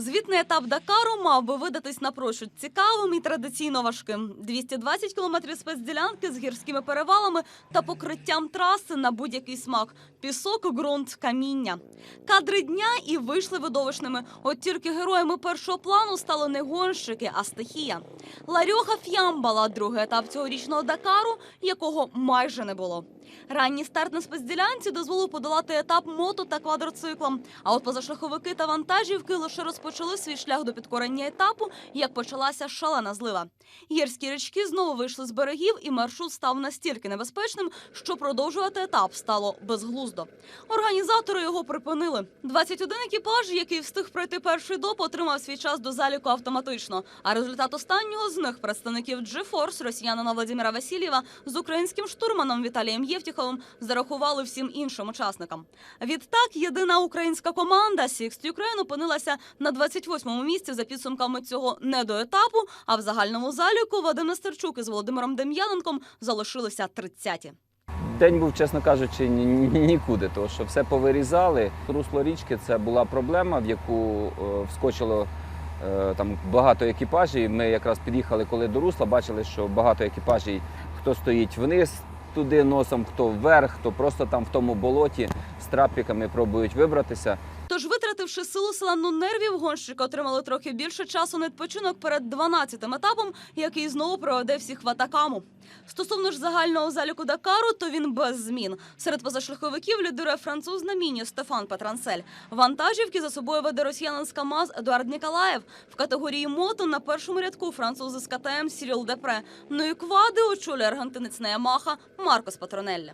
Звітний етап Дакару мав би видатись напрочуд цікавим і традиційно важким. 220 кілометрів спецділянки з гірськими перевалами та покриттям траси на будь-який смак. Пісок, ґрунт, каміння. Кадри дня і вийшли видовищними. От тільки героями першого плану стали не гонщики, а стихія. Ларьоха Ф'ямбала, другий етап цьогорічного Дакару, якого майже не було. Ранній старт на спецділянці дозволив подолати етап мото та квадроциклом. А от позашляховики та вантажівки лише розпочали свій шлях до підкорення етапу, як почалася шалена злива. Гірські річки знову вийшли з берегів, і маршрут став настільки небезпечним, що продовжувати етап стало безглуздо. Організатори його припинили. 21 екіпаж, який встиг пройти перший доп, отримав свій час до заліку автоматично. А результат останнього з них представників GeForce, росіянина Владимира Васильєва, з українським штурманом Віталієм Євтіховим зарахували всім іншим учасникам. Відтак, єдина українська команда Sixth Ukraine опинилася на 28-му місці за підсумками цього недоетапу. А в загальному заліку Вадим Нестерчук із Володимиром Дем'яненком залишилися 30-ті. День був, чесно кажучи, ні- нікуди, тому що все повирізали. Русло річки це була проблема, в яку е, вскочило е, там багато екіпажів. Ми якраз під'їхали коли до русла, бачили, що багато екіпажів, хто стоїть вниз туди носом, хто вверх, хто просто там в тому болоті з трапіками пробують вибратися. Витративши силу селену нервів, гонщики отримали трохи більше часу на відпочинок перед 12-тим етапом, який знову проведе всіх в атакаму. Стосовно ж загального заліку Дакару, то він без змін. Серед позашляховиків лідирує француз на міні Стефан Петранцель. Вантажівки за собою веде росіянин з КАМАЗ Едуард Ніколаєв. В категорії мото на першому рядку французи з КТМ Сіріл Депре. Ну і квади очолює аргентинець на Ямаха Маркос Патронеллі.